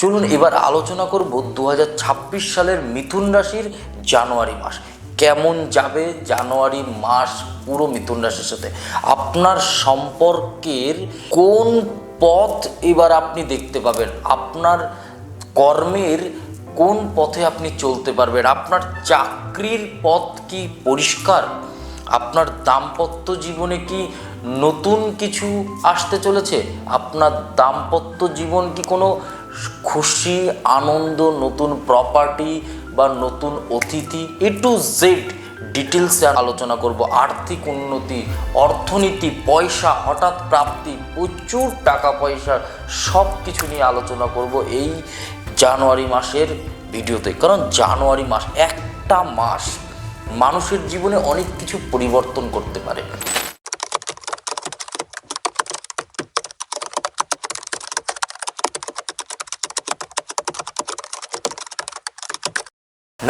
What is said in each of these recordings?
চলুন এবার আলোচনা করব দু হাজার ছাব্বিশ সালের মিথুন রাশির জানুয়ারি মাস। কেমন যাবে জানুয়ারি মাস পুরো মিথুন রাশির সাথে? আপনার সম্পর্কের কোন পথ এবার আপনি দেখতে পাবেন? আপনার কর্মের কোন পথে আপনি চলতে পারবেন? আপনার চাকরির পথ কি পরিষ্কার? আপনার দাম্পত্য জীবনে কি নতুন কিছু আসতে চলেছে? আপনার দাম্পত্য জীবন কি কোনো খুশি, আনন্দ, নতুন প্রপার্টি বা নতুন অতিথি এ টু জেড ডিটেলসে আলোচনা করব। আর্থিক উন্নতি, অর্থনীতি, পয়সা, হঠাৎ প্রাপ্তি, প্রচুর টাকা পয়সা সব কিছু নিয়ে আলোচনা করব এই জানুয়ারি মাসের ভিডিওতে। কারণ জানুয়ারি মাস একটা মাস, মানুষের জীবনে অনেক কিছু পরিবর্তন করতে পারে।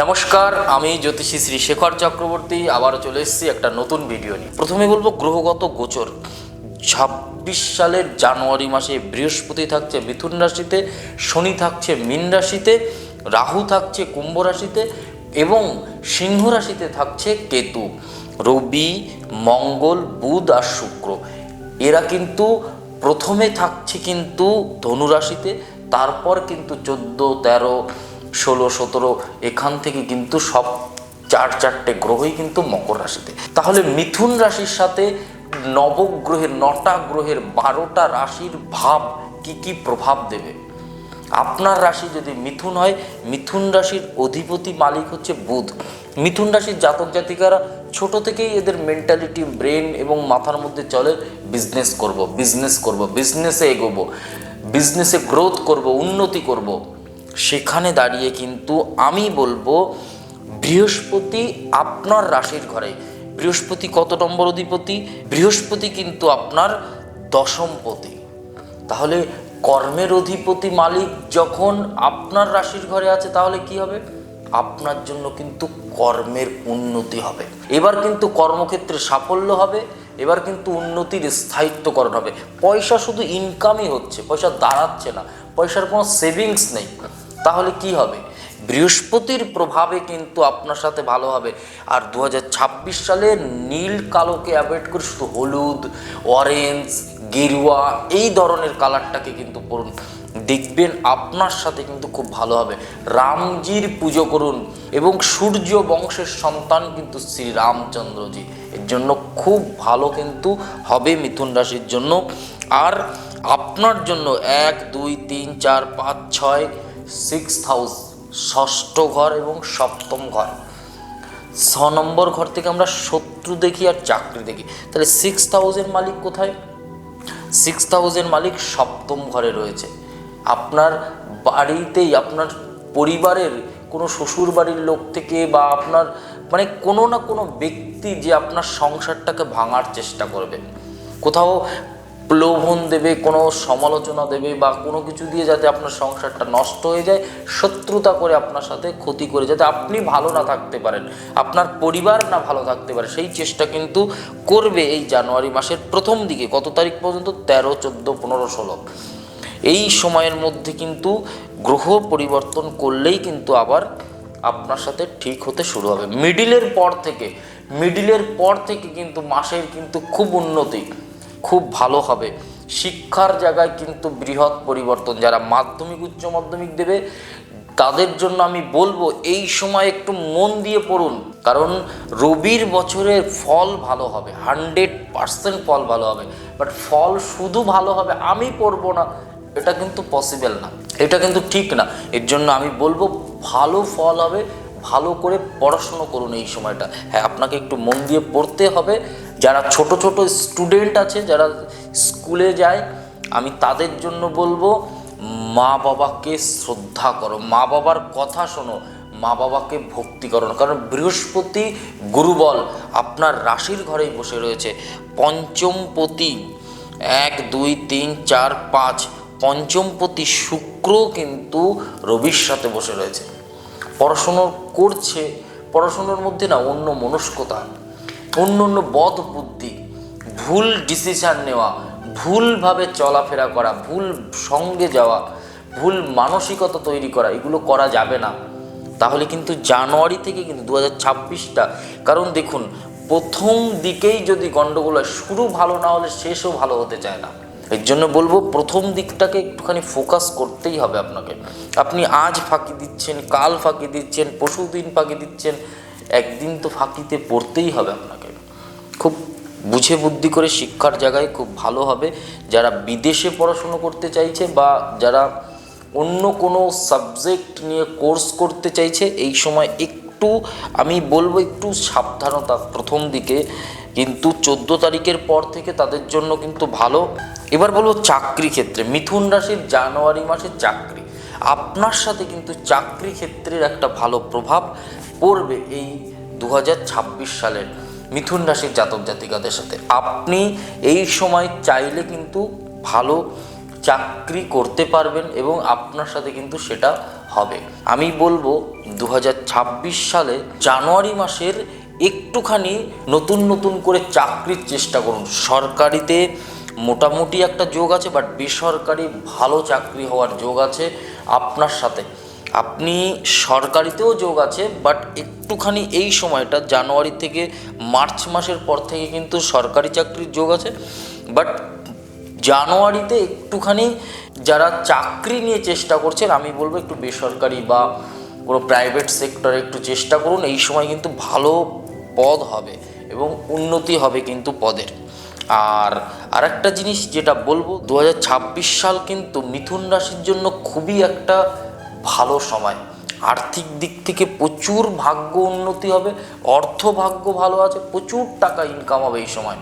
নমস্কার, আমি জ্যোতিষী শ্রী শেখর চক্রবর্তী, আবারও চলে এসেছি একটা নতুন ভিডিও নিয়ে। প্রথমে বলব, গ্রহগত গোচর। ছাব্বিশ সালের জানুয়ারি মাসে বৃহস্পতি থাকছে মিথুন রাশিতে, শনি থাকছে মীন রাশিতে, রাহু থাকছে কুম্ভ রাশিতে এবং সিংহ রাশিতে থাকছে কেতু। রবি, মঙ্গল, বুধ আর শুক্র। এরা কিন্তু প্রথমে থাকছে কিন্তু ধনু রাশিতে, তারপর কিন্তু চোদ্দ, তেরো ষোলো, সতেরো, এখান থেকে কিন্তু সব চার, চারটে গ্রহই কিন্তু মকর রাশিতে। তাহলে মিথুন রাশির সাথে নবগ্রহের, নটা গ্রহের, বারোটা রাশির ভাব কি কি প্রভাব দেবে? আপনার রাশি যদি মিথুন হয়, মিথুন রাশির অধিপতি মালিক হচ্ছে বুধ। মিথুন রাশির জাতক জাতিকারা ছোট থেকেই এদের মেন্টালিটি ব্রেন এবং মাথার মধ্যে চলে বিজনেস করব বিজনেস করব বিজনেসে এগোবো বিজনেসে গ্রোথ করব, উন্নতি করব। সেখানে দাঁড়িয়ে কিন্তু আমি বলব বৃহস্পতি আপনার রাশির ঘরে। বৃহস্পতি কত নম্বর অধিপতি? বৃহস্পতি কিন্তু আপনার দশমপতি তাহলে কর্মের অধিপতি মালিক যখন আপনার রাশির ঘরে আছে, তাহলে কি হবে? আপনার জন্য কিন্তু কর্মের উন্নতি হবে। এবার কিন্তু কর্মক্ষেত্রে সাফল্য হবে, এবার কিন্তু উন্নতির স্থায়িত্বকরণ হবে। পয়সা শুধু ইনকামই হচ্ছে, পয়সা দাঁড়াচ্ছে না, পয়সার কোনো সেভিংস নেই। তাহলে কি হবে? বৃহস্পতির প্রভাবে কিন্তু আপনার সাথে ভালো হবে। আর দু হাজার ছাব্বিশ সালে নীল কালোকে অ্যাভয়েড করে শুধু হলুদ অরেঞ্জ গেরুয়া এই ধরনের কালারটাকে কিন্তু পড়ুন দেখবেন আপনার সাথে কিন্তু খুব ভালো হবে। রামজির পুজো করুন এবং সূর্য বংশের সন্তান কিন্তু শ্রী রামচন্দ্রজি এর জন্য খুব ভালো কিন্তু হবে মিথুন রাশির জন্য। আর আপনার জন্য এক, দুই, তিন, চার, পাঁচ, ছয় সিক্স হাউস ষষ্ঠ ঘর এবং সপ্তম ঘর। ছ নম্বর ঘর থেকে আমরা শত্রু দেখি আর চাকরি দেখি। তাহলে সিক্স থাউজেন্ড মালিক কোথায়? সিক্স থাউজেন্ড মালিক সপ্তম ঘরে রয়েছে। আপনার বাড়িতেই, আপনার পরিবারের কোনো শ্বশুর বাড়ির লোক থেকে বা আপনার মানে কোনো না কোনো ব্যক্তি যে আপনার সংসারটাকে ভাঙার চেষ্টা করবে। কোথাও প্রলোভন দেবে, কোনো সমালোচনা দেবে বা কোনো কিছু দিয়ে যাতে আপনার সংসারটা নষ্ট হয়ে যায়, শত্রুতা করে আপনার সাথে ক্ষতি করে যাতে আপনি ভালো না থাকতে পারেন, আপনার পরিবার না ভালো থাকতে পারে, সেই চেষ্টা কিন্তু করবে এই জানুয়ারি মাসের প্রথম দিকে, কত তারিখ পর্যন্ত? তেরো, চোদ্দ, পনেরো, ষোলো। এই সময়ের মধ্যে কিন্তু গ্রহ পরিবর্তন করলেই কিন্তু আবার আপনার সাথে ঠিক হতে শুরু হবে। মিডিলের পর থেকে, মিডিলের পর থেকে কিন্তু মাসের কিন্তু খুব উন্নতি। খুব ভালো হবে। শিক্ষার জায়গায় কিন্তু বৃহৎ পরিবর্তন। যারা মাধ্যমিক, উচ্চ মাধ্যমিক দেবে, তাদের জন্য আমি বলব, এই সময় একটু মন দিয়ে পড়ুন। কারণ রবির বছরের ফল ভালো হবে। হান্ড্রেড পার্সেন্ট ফল ভালো হবে। বাট ফল শুধু ভালো হবে, আমি পড়ব না। এটা কিন্তু পসিবল না। এটা কিন্তু ঠিক না। এর জন্য আমি বলব, ভালো ফল হবে। ভালো করে পড়াশুনো করুন এই সময়টা। হ্যাঁ আপনাকে একটু মন দিয়ে পড়তে হবে। যারা ছোট ছোট স্টুডেন্ট আছে, যারা স্কুলে যায়, আমি তাদের জন্য বলব, মা বাবাকে শ্রদ্ধা করো। মা বাবার কথা শোনো, মা বাবাকে ভক্তি করো কারণ বৃহস্পতি গুরুবল আপনার রাশির ঘরেই বসে রয়েছে। পঞ্চমপতি এক, দুই, তিন, চার, পাঁচ, পঞ্চমপতি শুক্র কিন্তু রবির সাথে বসে রয়েছে। পড়াশুনো করছে, পড়াশুনোর মধ্যে না অন্য মনস্কতা। অন্য অন্য বদ বুদ্ধি, ভুল ডিসিশান নেওয়া, ভুলভাবে চলাফেরা করা, ভুল সঙ্গে যাওয়া, ভুল মানসিকতা তৈরি করা, এগুলো করা যাবে না। তাহলে কিন্তু জানুয়ারি থেকে কিন্তু দু হাজার কারণ দেখুন, প্রথম দিকেই যদি গণ্ডগোল হয়, শুরু ভালো না হলে শেষও ভালো হতে চায় না। এর জন্য বলব, প্রথম দিকটাকে একটুখানি ফোকাস করতেই হবে আপনাকে। আপনি আজ ফাঁকি দিচ্ছেন, কাল ফাঁকি দিচ্ছেন পরশু দিন ফাঁকি দিচ্ছেন, একদিন তো ফাঁকিতে পড়তেই হবে আপনাকে। খুব বুঝে বুদ্ধি করে শিক্ষার জায়গায় খুব ভালো হবে। যারা বিদেশে পড়াশুনো করতে চাইছে বা যারা অন্য কোনো সাবজেক্ট নিয়ে কোর্স করতে চাইছে, এই সময় একটু আমি বলব একটু সাবধানতা প্রথম দিকে। কিন্তু চোদ্দ তারিখের পর থেকে তাদের জন্য কিন্তু ভালো। এবার বলব চাকরি ক্ষেত্রে, মিথুন রাশির জানুয়ারি মাসের চাকরি। আপনার সাথে কিন্তু চাকরি ক্ষেত্রের একটা ভালো প্রভাব পড়বে এই দু হাজার ছাব্বিশ সালের। মিথুন রাশির জাতক জাতিকাদের সাথে। আপনি এই সময় চাইলে কিন্তু ভালো চাকরি করতে পারবেন এবং আপনার সাথে কিন্তু সেটা হবে। আমি বলব দু হাজার ছাব্বিশ সালে জানুয়ারি মাসের একটুখানি নতুন নতুন করে চাকরির চেষ্টা করুন। সরকারিতে মোটামুটি একটা যোগ আছে, বাট বেসরকারি ভালো চাকরি হওয়ার যোগ আছে আপনার সাথে। আপনি সরকারিতেও যোগ আছে বাট একটুখানি এই সময়টা, জানুয়ারি থেকে মার্চ মাসের পর থেকে কিন্তু সরকারি চাকরির যোগ আছে বাট জানুয়ারিতে একটুখানি যারা চাকরি নিয়ে চেষ্টা করছেন, আমি বলব একটু বেসরকারি বা কোনো প্রাইভেট সেক্টরে একটু চেষ্টা করুন, এই সময় কিন্তু ভালো পদ হবে এবং উন্নতি হবে কিন্তু পদের। আর আরেকটা জিনিস যেটা বলব, দু হাজার ছাব্বিশ সাল কিন্তু মিথুন রাশির জন্য খুবই একটা ভালো সময়। আর্থিক দিক থেকে প্রচুর ভাগ্য উন্নতি হবে, অর্থ ভাগ্য ভালো আছে, প্রচুর টাকা ইনকাম হবে এই সময়।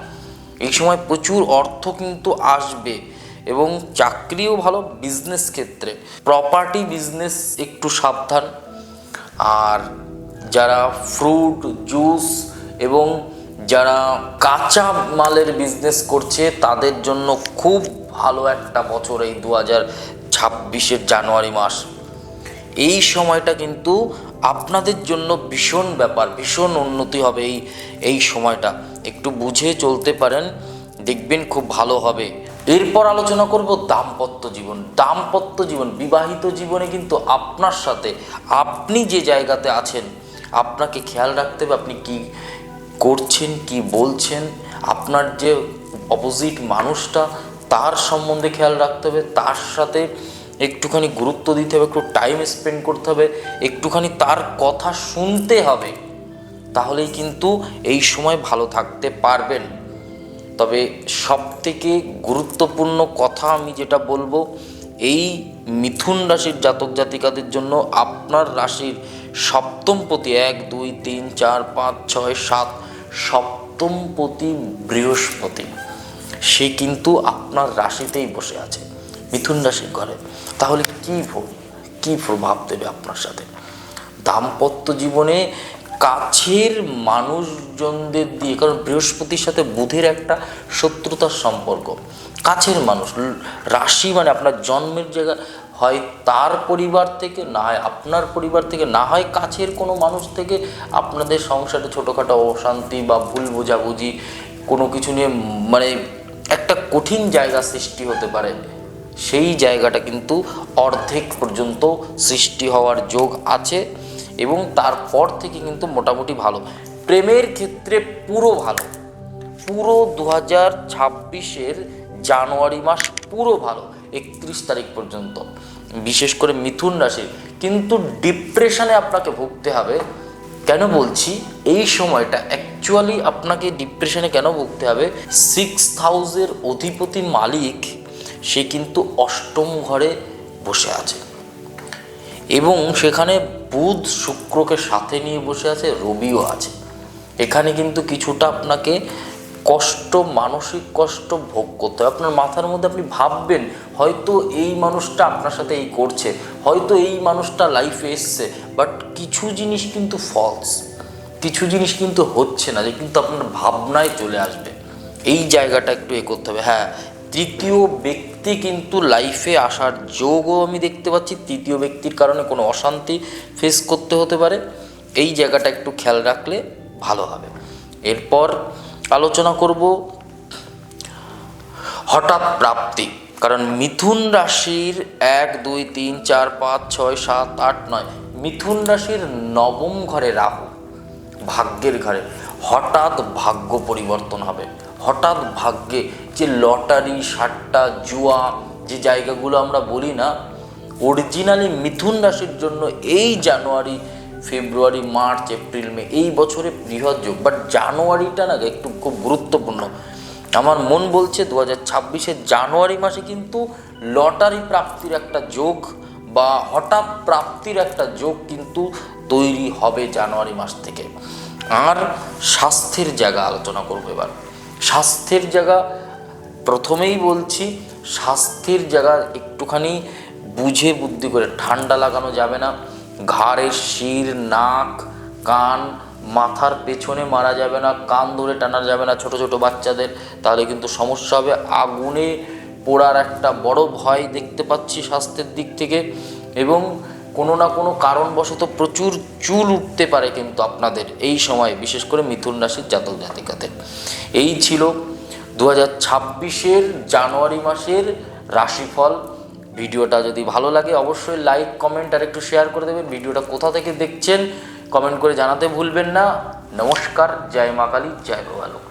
এই সময় প্রচুর অর্থ কিন্তু আসবে এবং চাকরিও ভালো বিজনেস ক্ষেত্রে। প্রপার্টি বিজনেস একটু সাবধান। আর যারা ফ্রুট জুস এবং যারা কাঁচা মালের বিজনেস করছে, তাদের জন্য খুব ভালো একটা বছর এই দু হাজার ছাব্বিশের জানুয়ারি মাস। এই সময়টা কিন্তু আপনাদের জন্য ভীষণ ব্যাপার, ভীষণ উন্নতি হবে এই এই সময়টা। একটু বুঝে চলতে পারেন, দেখবেন খুব ভালো হবে। এরপর আলোচনা করব দাম্পত্য জীবন। দাম্পত্য জীবন, বিবাহিত জীবনে কিন্তু আপনার সাথে, আপনি যে জায়গাতে আছেন, আপনাকে খেয়াল রাখতে হবে আপনি কি করছেন, কি বলছেন, আপনার যে অপোজিট মানুষটা, তার সম্বন্ধে খেয়াল রাখতে হবে, তার সাথে একটুখানি গুরুত্ব দিতে হবে, একটু টাইম স্পেন্ড করতে হবে, একটুখানি তার কথা শুনতে হবে, তাহলেই কিন্তু এই সময় ভালো থাকতে পারবেন। তবে সব থেকে গুরুত্বপূর্ণ কথা আমি যেটা বলব, এই মিথুন রাশির জাতক জাতিকাদের জন্য আপনার রাশির সপ্তমপতি এক, দুই, তিন, চার, পাঁচ, ছয়, সাত সপ্তমপতি বৃহস্পতি, সে কিন্তু আপনার রাশিতেই বসে আছে। মিথুন রাশির ঘরে, তাহলে কী কী প্রভাব দেবে আপনার সাথে? দাম্পত্য জীবনে কাছের মানুষজনদের দিয়ে, কারণ বৃহস্পতির সাথে বুধের একটা শত্রুতার সম্পর্ক। কাছের মানুষ রাশি মানে আপনার জন্মের জায়গা, হয় তার পরিবার থেকে, না হয় আপনার পরিবার থেকে, না হয় কাছের কোনো মানুষ থেকে আপনাদের সংসারে ছোটোখাটো অশান্তি বা ভুল বোঝাবুঝি, কোনো কিছু নিয়ে মানে একটা কঠিন জায়গা সৃষ্টি হতে পারে। সেই জায়গাটা কিন্তু অর্ধেক পর্যন্ত সৃষ্টি হওয়ার যোগ আছে এবং তারপর থেকে কিন্তু মোটামুটি ভালো। প্রেমের ক্ষেত্রে পুরো ভালো। পুরো দু হাজার ছাব্বিশের জানুয়ারি মাস পুরো ভালো, একত্রিশ তারিখ পর্যন্ত। বিশেষ করে মিথুন রাশির। কিন্তু ডিপ্রেশনে আপনাকে ভুগতে হবে। কেন বলছি? এই সময়টা অ্যাকচুয়ালি আপনাকে ডিপ্রেশনে কেন ভুগতে হবে? সিক্স হাউসের অধিপতি মালিক সে কিন্তু অষ্টম ঘরে বসে আছে। এবং সেখানে বুধ শুক্রকে সাথে নিয়ে বসে আছে, রবিও আছে। এখানে কিন্তু কিছুটা আপনাকে কষ্ট, মানসিক কষ্ট ভোগ করতে হবে। আপনার মাথার মধ্যে আপনি ভাববেন, হয়তো এই মানুষটা আপনার সাথে এই করছে, হয়তো এই মানুষটা লাইফে এসছে বাট কিছু জিনিস কিন্তু ফলস কিছু জিনিস কিন্তু হচ্ছে না, যে কিন্তু আপনার ভাবনায় চলে আসবে। এই জায়গাটা একটু এ করতে হবে। হ্যাঁ তৃতীয় ব্যক্তি কিন্তু লাইফে আসার যোগও আমি দেখতে পাচ্ছি। তৃতীয় ব্যক্তির কারণে কোনো অশান্তি ফেস করতে হতে পারে। এই জায়গাটা একটু খেয়াল রাখলে ভালো হবে। এরপর আলোচনা করব হঠাৎ প্রাপ্তি। কারণ মিথুন রাশির এক, দুই, তিন, চার, পাঁচ, ছয়, সাত, আট, নয়, মিথুন রাশির নবম ঘরে রাহু, ভাগ্যের ঘরে। হঠাৎ ভাগ্য পরিবর্তন হবে। হঠাৎ ভাগ্যে যে লটারি, সাট্টা, জুয়া যে জায়গাগুলো আমরা বলি না অরিজিনালি মিথুন রাশির জন্য এই জানুয়ারি, ফেব্রুয়ারি, মার্চ, এপ্রিল, মে এই বছরে বৃহৎ যোগ। বাট জানুয়ারিটা না একটু খুব গুরুত্বপূর্ণ। আমার মন বলছে দু হাজার ছাব্বিশের জানুয়ারি মাসে কিন্তু লটারি প্রাপ্তির একটা যোগ বা হঠাৎ প্রাপ্তির একটা যোগ কিন্তু তৈরি হবে জানুয়ারি মাস থেকে। আর স্বাস্থ্যের জায়গা আলোচনা করব এবার। স্বাস্থ্যের জায়গা, প্রথমেই বলছি স্বাস্থ্যের জায়গা একটুখানি বুঝে বুদ্ধি করে, ঠান্ডা লাগানো যাবে না। ঘাড়ের শির, নাক, কান, মাথার পেছনে মারা যাবে না, কান ধরে টানা যাবে না ছোট ছোট বাচ্চাদের, তাহলে কিন্তু সমস্যা হবে। আগুনে পোড়ার একটা বড় ভয় দেখতে পাচ্ছি স্বাস্থ্যের দিক থেকে। এবং কোনো না কোনো কারণবশত প্রচুর চুল উঠতে পারে কিন্তু আপনাদের এই সময়, বিশেষ করে মিথুন রাশির জাতক জাতিকাদের। এই ছিল দু হাজার ছাব্বিশের জানুয়ারি মাসের রাশিফল। ভিডিওটা যদি ভালো লাগে অবশ্যই লাইক, কমেন্ট আর একটু শেয়ার করে দেবেন। ভিডিওটা কোথা থেকে দেখছেন, কমেন্ট করে জানাতে ভুলবেন না। নমস্কার, জয় মা কালী, জয় বাবা লোক